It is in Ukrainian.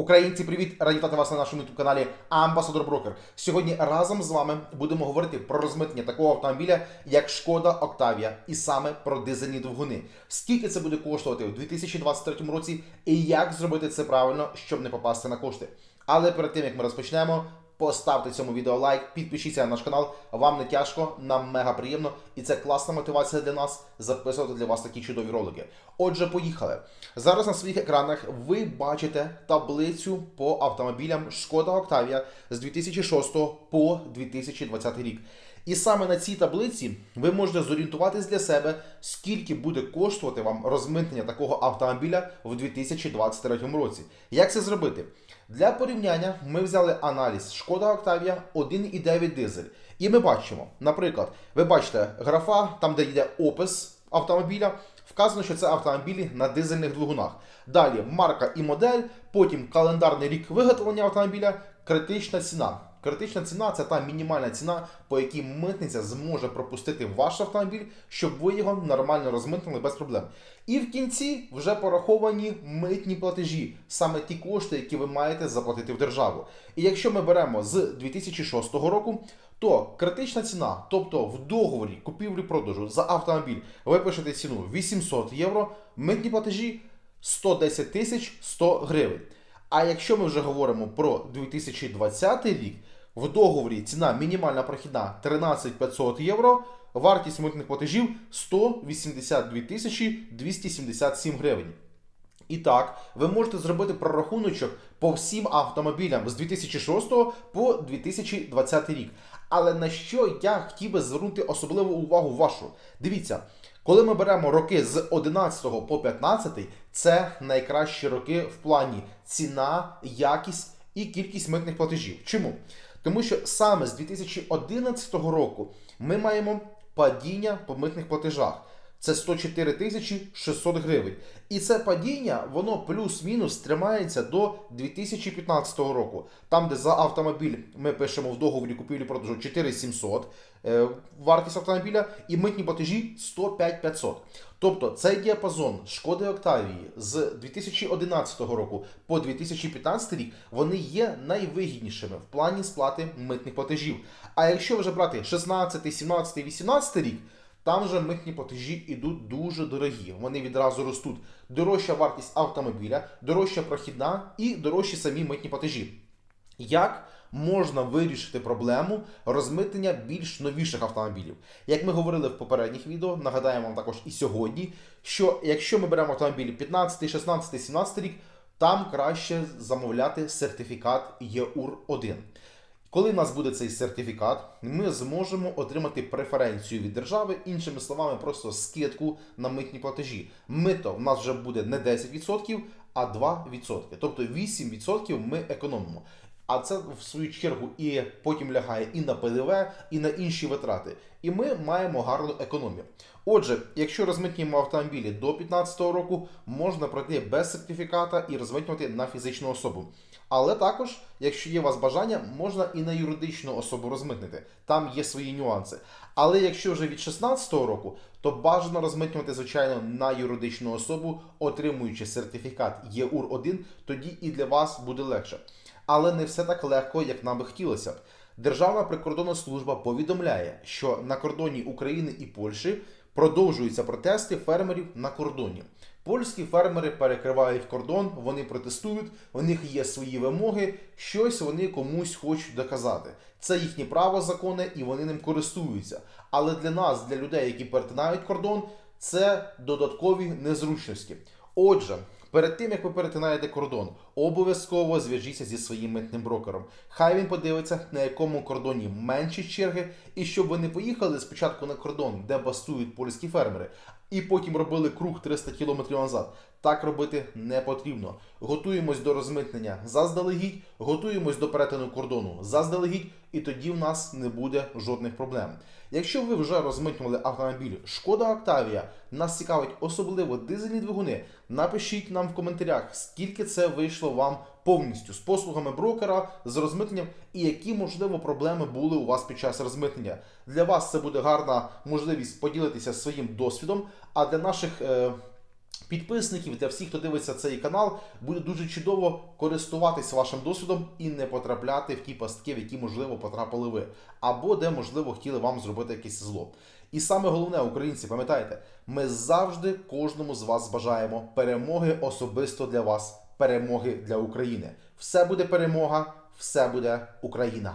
Українці, привіт! Раді вас на нашому youtube каналі Амбасадор Брокер. Сьогодні разом з вами будемо говорити про розмитнення такого автомобіля, як Шкода Октавія, і саме про дизельні двигуни. Скільки це буде коштувати у 2023 році, і як зробити це правильно, щоб не попасти на кошти. Але перед тим як ми розпочнемо, Поставте цьому відео лайк, підпишіться на наш канал. Вам не тяжко, нам мега приємно, і це класна мотивація для нас записувати для вас такі чудові ролики. Отже, поїхали. Зараз на своїх екранах ви бачите таблицю по автомобілям Шкода Октавія з 2006 по 2020 рік. І саме на цій таблиці ви можете зорієнтуватись для себе, скільки буде коштувати вам розмитнення такого автомобіля в 2023 році. Як це зробити? Для порівняння ми взяли аналіз Шкода Октавія 1,9 дизель. І ми бачимо, наприклад, ви бачите графа, там де йде опис автомобіля, вказано, що це автомобілі на дизельних двигунах. Далі марка і модель, потім календарний рік виготовлення автомобіля, критична ціна. Критична ціна це та мінімальна ціна, по якій митниця зможе пропустити ваш автомобіль, щоб ви його нормально розмитнили без проблем. І в кінці вже пораховані митні платежі, саме ті кошти, які ви маєте заплатити в державу. І якщо ми беремо з 2006 року, то критична ціна, тобто в договорі купівлі-продажу за автомобіль, ви пишете ціну 800 євро, митні платежі 110 тисяч 100 гривень. А якщо ми вже говоримо про 2020 рік, в договорі ціна мінімальна прохідна 13 500 євро, вартість митних платежів 182 тисячі 277 гривень. І так, ви можете зробити прорахуночок по всім автомобілям з 2006 по 2020 рік. Але на що я хотів би звернути особливу увагу вашу? Дивіться, коли ми беремо роки з 11 по 15, це найкращі роки в плані ціна, якість і кількість митних платежів. Чому? Тому що саме з 2011 року ми маємо падіння по митних платежах. Це 104 тисячі 600 гривень. І це падіння, воно плюс-мінус тримається до 2015 року. Там, де за автомобіль ми пишемо в договорі купівлі-продажу 4700 е, вартість автомобіля, і митні платежі 105 500. Тобто цей діапазон Шкоди Октавії з 2011 року по 2015 рік вони є найвигіднішими в плані сплати митних платежів. А якщо вже брати 16, 17, 18 рік. Там же митні платежі йдуть дуже дорогі. Вони відразу ростуть. Дорожча вартість автомобіля, дорожча прохідна і дорожчі самі митні платежі. Як можна вирішити проблему розмитнення більш новіших автомобілів? Як ми говорили в попередніх відео, нагадаємо вам також і сьогодні, що якщо ми беремо автомобілі 15, 16, 17 рік, там краще замовляти сертифікат ЄУР-1. Коли в нас буде цей сертифікат, ми зможемо отримати преференцію від держави, іншими словами, просто скидку на митні платежі. Мито в нас вже буде не 10%, а 2%. Тобто 8% ми економимо. А це в свою чергу і потім лягає і на ПДВ, і на інші витрати. І ми маємо гарну економію. Отже, якщо розмитнюємо автомобілі до 2015 року, можна пройти без сертифіката і розмитнювати на фізичну особу. Але також, якщо є у вас бажання, можна і на юридичну особу розмитнити. Там є свої нюанси. Але якщо вже від 2016 року, то бажано розмитнювати, звичайно, на юридичну особу, отримуючи сертифікат ЄУР-1, тоді і для вас буде легше. Але не все так легко, як нам би хотілося б. Державна прикордонна служба повідомляє, що на кордоні України і Польщі продовжуються протести фермерів на кордоні. Польські фермери перекривають кордон, вони протестують, у них є свої вимоги, щось вони комусь хочуть доказати. Це їхнє право законне і вони ним користуються. Але для нас, для людей, які перетинають кордон, це додаткові незручності. Отже, перед тим як ви перетинаєте кордон, обов'язково зв'яжіться зі своїм митним брокером. Хай він подивиться, на якому кордоні менші черги, і щоб ви не поїхали спочатку на кордон, де бастують польські фермери, і потім робили круг 300 км назад. Так робити не потрібно. Готуємось до розмитнення заздалегідь, готуємось до перетину кордону заздалегідь, і тоді в нас не буде жодних проблем. Якщо ви вже розмитнювали автомобіль Шкода Октавія, нас цікавить особливо дизельні двигуни, напишіть нам в коментарях, скільки це вийшло вам повністю з послугами брокера, з розмитненням, і які, можливо, проблеми були у вас під час розмитнення. Для вас це буде гарна можливість поділитися своїм досвідом, а для наших. Е підписників, для всіх, хто дивиться цей канал, буде дуже чудово користуватись вашим досвідом і не потрапляти в ті пастки, в які, можливо, потрапили ви, або де, можливо, хотіли вам зробити якесь зло. І саме головне, українці, пам'ятайте, ми завжди кожному з вас бажаємо перемоги особисто для вас, перемоги для України. Все буде перемога, все буде Україна.